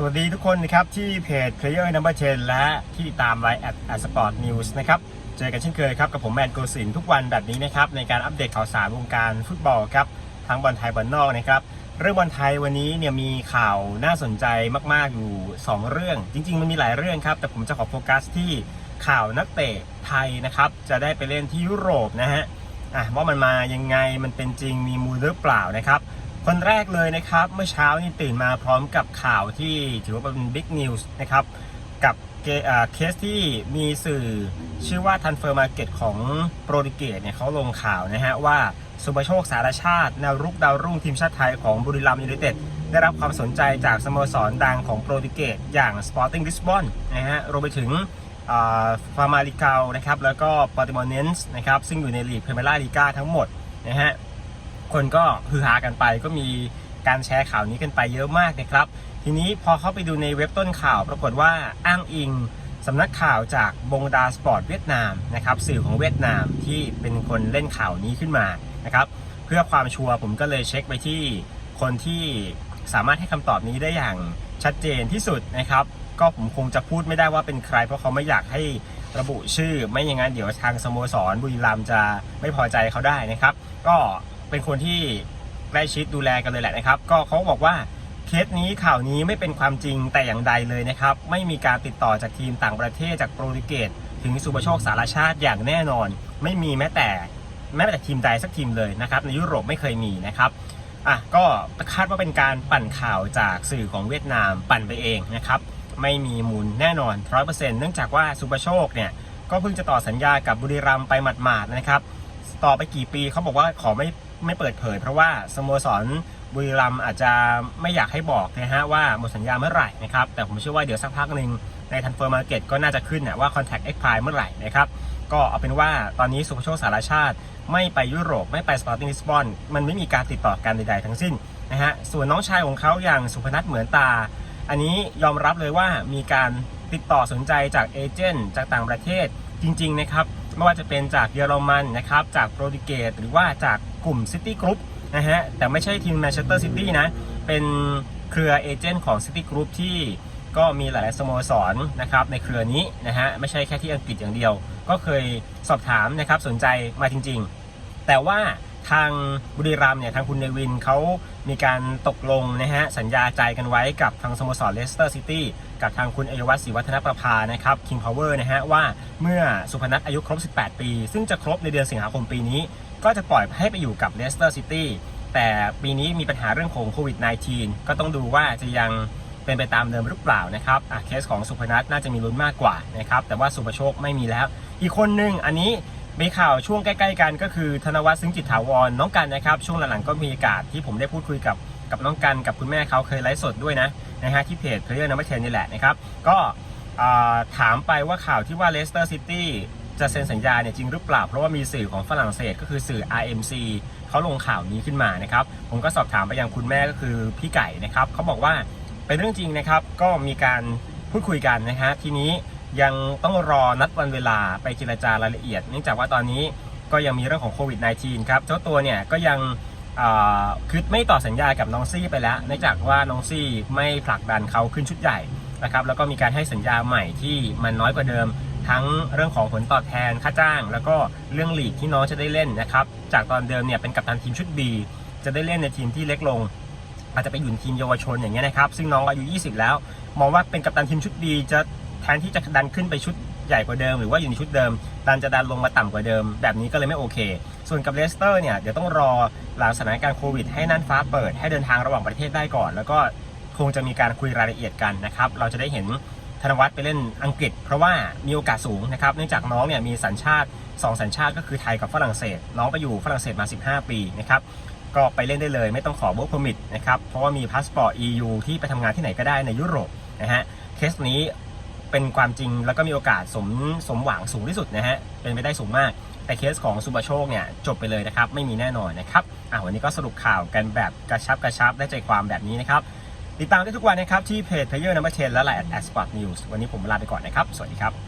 สวัสดีทุกคนนะครับ ที่เพจ Player Number 10และที่ตามไลน์ at at sport news นะครับ เจอกันเช่นเคยครับกับผมแมนโกสินทุกวันแบบนี้นะครับ ในการอัปเดตข่าวสารวงการฟุตบอลครับ ทั้งบอลไทยบอลนอกนะครับ เรื่องบอลไทยวันนี้เนี่ยมีข่าวน่าสนใจมาก ๆ อยู่ 2 เรื่อง จริง ๆ มันมีหลายเรื่องครับ แต่ผมจะขอโฟกัสที่ข่าวนักเตะไทยนะครับ จะได้ไปเล่นที่ยุโรปนะฮะอะว่ามันมายังไงมันเป็นจริงมีมูลหรือเปล่านะครับ คนแรกเลยนะครับ เมื่อเช้านี่ตื่นมาพร้อมกับข่าวที่ถือว่าเป็นบิ๊กนิวส์นะครับ กับเคสที่มีสื่อชื่อว่าทันเฟอร์มาเก็ตของโปรตุเกสเนี่ยเขาลงข่าวนะฮะว่าสุปโชคสารชาติแนวรุกดาวรุ่งทีมชาติไทยของบุรีรัมย์ยูไนเต็ดได้รับความสนใจจากสโมสรดังของโปรตุเกสอย่าง Sporting Lisbon นะฮะรวมไปถึงฟาร์มาลิกานะครับแล้วก็ปอติมอนเนนส์นะครับซึ่งอยู่ในลีกเพรเมียร์ลีกาทั้งหมดนะฮะ คนก็ฮือฮากันไป ก็มีการแชร์ข่าวนี้กันไปเยอะมากนะครับ ทีนี้พอเข้าไปดูในเว็บต้นข่าวปรากฏว่าอ้างอิงสำนักข่าวจากบงดาสปอร์ตเวียดนามนะครับสื่อของเวียดนามที่เป็นคนเล่นข่าวนี้ขึ้นมานะครับเพื่อความชัวร์ผมก็เลยเช็คไปที่คนที่สามารถให้คำตอบนี้ได้อย่างชัดเจนที่สุดนะครับ ก็ผมคงจะพูดไม่ได้ว่าเป็นใคร เพราะเขาไม่อยากให้ระบุชื่อ ไม่อย่างนั้นเดี๋ยวทางสโมสรบุรีรัมจะไม่พอใจเขาได้นะครับ ก็ เป็นคนที่ใกล้ชิดดูแลกันเลยแหละนะครับ ก็เขาบอกว่าเคสนี้ข่าวนี้ไม่เป็นความจริงแต่อย่างใดเลยนะครับ ไม่มีการติดต่อจากทีมต่างประเทศจากโปรตุเกสถึงสุปโชคสารชาติอย่างแน่นอน ไม่มีแม้แต่แม้แต่ทีมใดสักทีมเลยนะครับ ในยุโรปไม่เคยมีนะครับอะก็คาดว่าเป็นการปั่นข่าวจากสื่อของเวียดนามปั่นไปเองนะครับไม่มีมูลแน่นอนร้อยเปอร์เซ็นต์เนื่องจากว่าสุปโชคเนี่ยก็เพิ่งจะต่อสัญญากับบุรีรัมย์ไปหมาดๆนะครับ ต่อไปกี่ปีเขาบอกว่าขอไม่ ไม่เปิดเผย เพราะว่าสโมสรบุรีรัมอาจจะไม่อยากให้บอกนะฮะว่าหมดสัญญาเมื่อไหร่นะครับแต่ผมเชื่อว่าเดี๋ยวสักพักหนึ่งในทันเฟอร์มาร์เก็ตก็น่าจะขึ้นนะว่า Contact Expire เมื่อไหร่นะครับก็เอาเป็นว่าตอนนี้สุภโชคสารชาติ ไม่ไปยุโรป ไม่ไปสปอร์ติ้งลิสบอนมันไม่มีการติดต่อกันใดๆทั้งสิ้นนะฮะส่วนน้องชายของเขาอย่างสุพนัทเหมือนตา อันนี้ยอมรับเลยว่ามีการติดต่อสนใจจากเอเจนต์จากต่างประเทศจริงๆนะครับ ไม่ว่าจะเป็นจากเยอรมันนะครับ จากโปรตุเกสหรือว่าจากกลุ่มซิตี้กรุ๊ปนะฮะ แต่ไม่ใช่ทีมแมนเชสเตอร์ซิตี้นะ เป็นเครือเอเจนต์ของซิตี้กรุ๊ปที่ก็มีหลายๆสโมสรนะครับในเครือนี้นะฮะ ไม่ใช่แค่ที่อังกฤษอย่างเดียว ก็เคยสอบถามนะครับสนใจมาจริงๆ แต่ว่า ทางบุรีรัมย์เนี่ยทางคุณเนวินเขามีการตกลงนะฮะสัญญาใจกันไว้กับทางสโมสรเลสเตอร์ซิตี้กับทางคุณเอยวัฒน์ศรีวัฒนประภานะครับ King Power นะฮะว่าเมื่อสุพนัทอายุครบ 18 ปี ซึ่งจะครบในเดือนสิงหาคมปีนี้ ก็จะปล่อยให้ไปอยู่กับเลสเตอร์ซิตี้แต่ปีนี้มีปัญหาเรื่องของโควิด -19 ก็ต้องดูว่าจะยังเป็นไปตามเดิมหรือเปล่านะครับอะเคสของสุพนัทน่าจะมีลุ้นมากกว่านะครับแต่ว่าสุภโชคไม่มีแล้ว อีกคนหนึ่งอันนี้ มีข่าวช่วงใกล้ๆกันก็คือธนวัฒน์ซึ้งจิตถาวรน้องกันนะครับ ช่วงหลังๆก็มีโอกาสที่ผมได้พูดคุยกับกับน้องกันกับคุณแม่เขาเคยไลฟ์สดด้วยนะนะฮะที่เพจเพลเยอร์นัมเบอร์เทนนี่แหละนะครับ ก็ถามไปว่าข่าวที่ว่าเลสเตอร์ซิตี้จะเซ็นสัญญาเนี่ยจริงหรือเปล่า เพราะว่ามีสื่อของฝรั่งเศสก็คือสื่อ RMC เขาลงข่าวนี้ขึ้นมานะครับ ผมก็สอบถามไปยังคุณแม่ก็คือพี่ไก่นะครับเขาบอกว่าเป็นเรื่องจริงนะครับก็มีการพูดคุยกันนะฮะทีนี้ ยังต้องรอนัดวันเวลาไปเจรจารายละเอียดเนื่องจากว่าตอนนี้ก็ยังมีเรื่องของโควิด -19 ครับ เจ้าตัวเนี่ยก็ยังคือไม่ต่อสัญญากับน้องซี่ไปแล้วเนื่องจากว่าน้องซี่ไม่ผลักดันเขาขึ้นชุดใหญ่นะครับแล้วก็มีการให้สัญญาใหม่ที่มันน้อยกว่าเดิม ทั้งเรื่องของผลตอบแทนค่าจ้าง แล้วก็เรื่องลีกที่น้องจะได้เล่นนะครับจากตอนเดิมเนี่ยเป็นกัปตันทีมชุด B จะได้เล่นในทีมที่เล็กลง อาจจะไปอยู่ทีมเยาวชนอย่างเงี้ยนะครับซึ่งน้องอายุ 20 แล้ว มองว่าเป็นกัปตันทีมชุดดีจะ ทนที่จะดันขึ้นไปชุดใหญ่กว่าเดิม หรือว่าอยู่ในชุดเดิม ดันจะดันลงมาต่ำกว่าเดิม แบบนี้ก็เลยไม่โอเค ส่วนกับเลสเตอร์เนี่ยเดี๋ยวต้องรอหลังสถานการณ์โควิด ให้น่านฟ้าเปิด ให้เดินทางระหว่างประเทศได้ก่อน แล้วก็คงจะมีการคุยรายละเอียดกันนะครับเราจะได้เห็นธนวัฒน์ไปเล่นอังกฤษ เพราะว่ามีโอกาสสูงนะครับเนื่องจากน้องเนี่ยมีสัญชาติ 2 สัญชาติก็คือไทยกับฝรั่งเศส น้องไปอยู่ฝรั่งเศสมา 15 ปีนะครับก็ไปเล่นได้เลยไม่ต้องขอ work permit นะครับเพราะว่ามีพาสปอร์ต EU ที่ไปทำงานที่ไหนก็ได้ในยุโรปนะฮะเคสนี้ เป็นความจริงแล้วก็มีโอกาสสมสมหวังสูงที่สุดนะฮะเป็นไปได้สูงมาก แต่เคสของสุบโชคเนี่ยจบไปเลยนะครับ ไม่มีแน่นอนนะครับอะวันนี้ก็สรุปข่าวกันแบบกระชับกระชับได้ใจความแบบนี้นะครับ ติดตามได้ทุกวันนะครับที่เพจ Player Number 10และไลน์ at Sport News วันนี้ผมลาไปก่อนนะครับ สวัสดีครับ